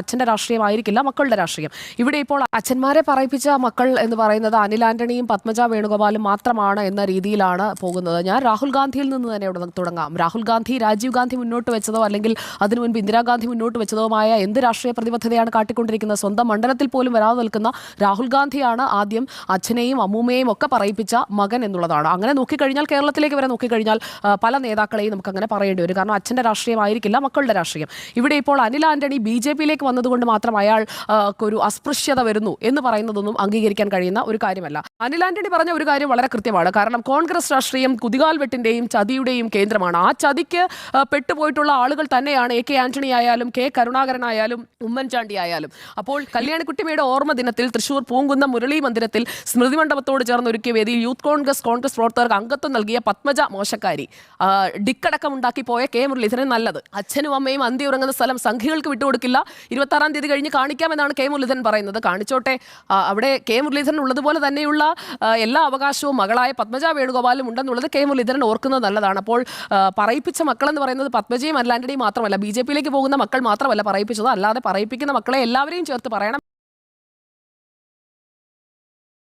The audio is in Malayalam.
അച്ഛന്റെ രാഷ്ട്രീയമായിരിക്കില്ല മക്കളുടെ രാഷ്ട്രീയം. ഇവിടെ ഇപ്പോൾ അച്ഛന്മാരെ പറയിപ്പിച്ച മക്കൾ എന്ന് പറയുന്നത് അനിൽ ആന്റണിയും പത്മജ വേണുഗോപാലും മാത്രമാണ് എന്ന രീതിയിലാണ് പോകുന്നത്. ഞാൻ രാഹുൽ ഗാന്ധിയിൽ നിന്ന് തന്നെ ഇവിടെ തുടങ്ങാം. രാഹുൽ ഗാന്ധി രാജീവ് ഗാന്ധി മുന്നോട്ട് വെച്ചതോ അല്ലെങ്കിൽ അതിനു മുൻപ് ഇന്ദിരാഗാന്ധി മുന്നോട്ട് വെച്ചതോമായ എന്ത് രാഷ്ട്രീയ പ്രതിബദ്ധതയാണ് കാട്ടിക്കൊണ്ടിരിക്കുന്നത്? സ്വന്തം മണ്ഡലത്തിൽ പോലും വരാതെ നിൽക്കുന്ന രാഹുൽ ഗാന്ധിയാണ് ആദ്യം അച്ഛനെയും അമ്മൂമ്മയെയും ഒക്കെ പറയിപ്പിച്ച മകൻ എന്നുള്ളതാണ്. അങ്ങനെ നോക്കിക്കഴിഞ്ഞാൽ കേരളത്തിലേക്ക് വരെ നോക്കിക്കഴിഞ്ഞാൽ പല നേതാക്കളെയും നമുക്ക് അങ്ങനെ പറയേണ്ടി വരും. കാരണം അച്ഛന്റെ രാഷ്ട്രീയമായിരിക്കില്ല മക്കളുടെ രാഷ്ട്രീയം. ഇവിടെ ഇപ്പോൾ അനിൽ ആന്റണി ബി ജെ പിയിലേക്ക് വന്നതുകൊണ്ട് മാത്രം അയാൾ ഒരു അസ്പൃശ്യത വരുന്നു എന്ന് പറയുന്നതൊന്നും അംഗീകരിക്കാൻ കഴിയുന്ന ഒരു കാര്യമല്ല. അനിൽ ആന്റണി പറഞ്ഞ ഒരു കാര്യം വളരെ കൃത്യമാണ്. കാരണം കോൺഗ്രസ് രാഷ്ട്രീയം കുതികാൽ വെട്ടിന്റെയും ചതിയുടെയും കേന്ദ്രമാണ്. ആ ചതിക്ക് പെട്ടുപോയിട്ടുള്ള ആളുകൾ തന്നെയാണ് എ കെ ആന്റണി ആയാലും കെ കരുണാകരൻ ആയാലും ഉമ്മൻചാണ്ടി ആയാലും. അപ്പോൾ കല്യാണിക്കുട്ടിമയുടെ ഓർമ്മ ദിനത്തിൽ തൃശൂർ പൂങ്കുന്ന മുരളി മന്ദിരത്തിൽ സ്മൃതി മണ്ഡപത്തോട് ചേർന്ന് ഒരുക്കിയ വേദിയിൽ യൂത്ത് കോൺഗ്രസ് കോൺഗ്രസ് പ്രവർത്തകർക്ക് അംഗത്വം നൽകിയ പത്മജ മോശക്കാരി. ആ, ഡിക്കടക്കം ഉണ്ടാക്കി പോയ കെ മുരളീധരൻ നല്ലത്. അച്ഛനും അമ്മയും അന്തി ഉറങ്ങുന്ന സ്ഥലം സംഘികൾക്ക് വിട്ടുകൊടുക്കില്ല. ഇരുപത്താറാം തീയതി കഴിഞ്ഞ് കാണിക്കാമെന്നാണ് കെ മുരളീധരൻ പറയുന്നത്. കാണിച്ചോട്ടെ. അവിടെ കെ മുരളീധരൻ ഉള്ളതുപോലെ തന്നെയുള്ള എല്ലാ അവകാശവും മകളായ പത്മജ വേണുഗോപാലും ഉണ്ടെന്നുള്ളത് കെ മുരളീധരൻ ഓർക്കുന്നത് നല്ലതാണ്. അപ്പോൾ പറയിപ്പിച്ച മക്കളെന്ന് പറയുന്നത് പത്മജയും അല്ലാണ്ടടിയും മാത്രമല്ല ബി ജെ പിയിലേക്ക് പോകുന്ന മക്കൾ മാത്രമല്ല പറയിപ്പിച്ചത്. അല്ലാതെ പറയിപ്പിക്കുന്ന മക്കളെ എല്ലാവരെയും ചേർത്ത് പറയണം